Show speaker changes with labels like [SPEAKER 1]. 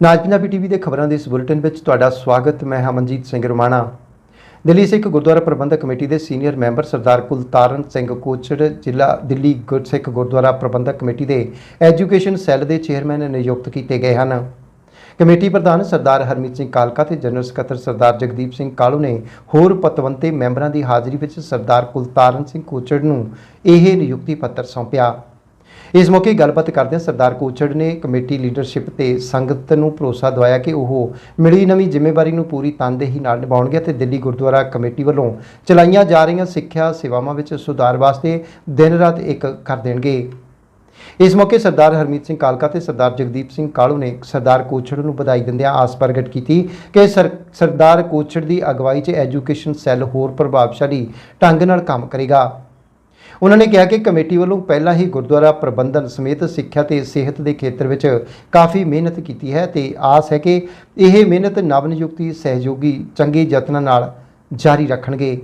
[SPEAKER 1] ਨਾਜ Punjabi TV ਦੇ ਖਬਰਾਂ ਦੇ ਇਸ ਬੁਲੇਟਿਨ ਵਿੱਚ ਤੁਹਾਡਾ ਸਵਾਗਤ, ਮੈਂ ਹਮਨਜੀਤ ਸਿੰਘ ਰਮਾਣਾ। ਦਿੱਲੀ ਸਿੱਖ ਗੁਰਦੁਆਰਾ ਪ੍ਰਬੰਧਕ ਕਮੇਟੀ ਦੇ ਸੀਨੀਅਰ ਮੈਂਬਰ ਸਰਦਾਰ ਕੁਲਤਾਰਨ ਸਿੰਘ ਕੋਚੜ, ਜ਼ਿਲ੍ਹਾ ਦਿੱਲੀ ਗੁਰਸਿੱਖ ਗੁਰਦੁਆਰਾ ਪ੍ਰਬੰਧਕ ਕਮੇਟੀ ਦੇ ਐਜੂਕੇਸ਼ਨ ਸੈੱਲ ਦੇ ਚੇਅਰਮੈਨ ਨਿਯੁਕਤ ਕੀਤੇ ਗਏ ਹਨ। ਕਮੇਟੀ ਪ੍ਰਧਾਨ ਸਰਦਾਰ ਹਰਮੀਤ ਸਿੰਘ ਕਾਲਕਾ ਤੇ ਜਨਰਲ ਸਕੱਤਰ ਸਰਦਾਰ ਜਗਦੀਪ ਸਿੰਘ ਕਾਲੂ ਨੇ ਹੋਰ ਪਤਵੰਤੇ ਮੈਂਬਰਾਂ ਦੀ ਹਾਜ਼ਰੀ ਵਿੱਚ ਸਰਦਾਰ ਕੁਲਤਾਰਨ ਸਿੰਘ ਕੋਚੜ ਨੂੰ ਇਹ ਨਿਯੁਕਤੀ ਪੱਤਰ ਸੌਂਪਿਆ। ਇਸ ਮੌਕੇ ਗੱਲਬਾਤ ਕਰਦਿਆਂ ਸਰਦਾਰ ਕੋਚੜ ਨੇ ਕਮੇਟੀ ਲੀਡਰਸ਼ਿਪ ਤੇ ਸੰਗਤ ਨੂੰ ਭਰੋਸਾ ਦਵਾਇਆ ਕਿ ਉਹ ਮਿਲੀ ਨਵੀਂ ਜ਼ਿੰਮੇਵਾਰੀ ਨੂੰ ਪੂਰੀ ਤਨਦੇਹੀ ਨਾਲ ਨਿਭਾਉਣਗੇ ਤੇ ਦਿੱਲੀ ਗੁਰਦੁਆਰਾ ਕਮੇਟੀ ਵੱਲੋਂ ਚਲਾਈਆਂ ਜਾ ਰਹੀਆਂ ਸਿੱਖਿਆ ਸੇਵਾਵਾਂ ਵਿੱਚ ਸੁਧਾਰ ਵਾਸਤੇ ਦਿਨ ਰਾਤ ਇੱਕ ਕਰ ਦੇਣਗੇ। ਇਸ ਮੌਕੇ ਸਰਦਾਰ ਹਰਮੀਤ ਸਿੰਘ ਕਾਲਕਾ ਤੇ ਸਰਦਾਰ ਜਗਦੀਪ ਸਿੰਘ ਕਾਲੂ ਨੇ ਸਰਦਾਰ ਕੋਛੜ ਨੂੰ ਵਧਾਈ ਦਿੰਦਿਆਂ ਆਸ ਪ੍ਰਗਟ ਕੀਤੀ ਕਿ ਸਰਦਾਰ ਕੋਛੜ ਦੀ ਅਗਵਾਈ 'ਚ ਐਜੂਕੇਸ਼ਨ ਸੈੱਲ ਹੋਰ ਪ੍ਰਭਾਵਸ਼ਾਲੀ ਢੰਗ ਨਾਲ ਕੰਮ ਕਰੇਗਾ। ਉਹਨਾਂ ਨੇ ਕਿਹਾ ਕਿ ਕਮੇਟੀ ਵੱਲੋਂ ਪਹਿਲਾਂ ਹੀ ਗੁਰਦੁਆਰਾ ਪ੍ਰਬੰਧਨ ਸਮੇਤ ਸਿੱਖਿਆ ਤੇ ਸਿਹਤ ਦੇ ਖੇਤਰ ਵਿੱਚ ਕਾਫੀ ਮਿਹਨਤ ਕੀਤੀ ਹੈ ਤੇ ਆਸ ਹੈ ਕਿ ਇਹ ਮਿਹਨਤ ਨਵ ਨਿਯੁਕਤੀ ਸਹਿਯੋਗੀ ਚੰਗੇ ਯਤਨਾਂ ਨਾਲ ਜਾਰੀ ਰੱਖਣਗੇ।